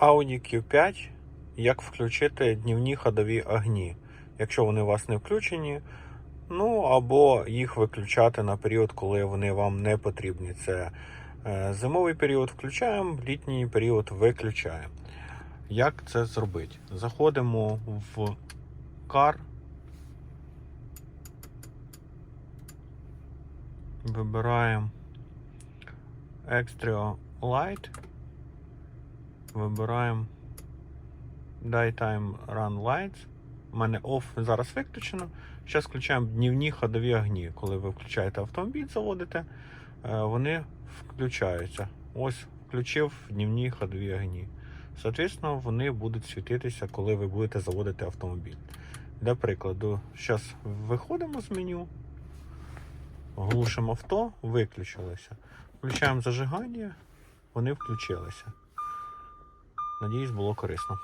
Audi Q5. Як включити днівні ходові огні, якщо вони у вас не включені. Ну або їх виключати на період, коли вони вам не потрібні. Це е, зимовий період включаємо, літній період виключаємо. Як це зробити? Заходимо в Car. Вибираємо Extra Light. Вибираємо Daytime Run Lights. У мене off зараз виключено. Зараз включаємо днівні ходові огні. Коли ви включаєте автомобіль, заводите, е, вони включаються. Ось включив днівні ходові огні. Соответственно, вони будуть світитися, коли ви будете заводити автомобіль. Для прикладу, зараз виходимо з меню, глушимо авто, виключилося. Включаємо зажигання, вони включилися. Надіюсь, було корисно.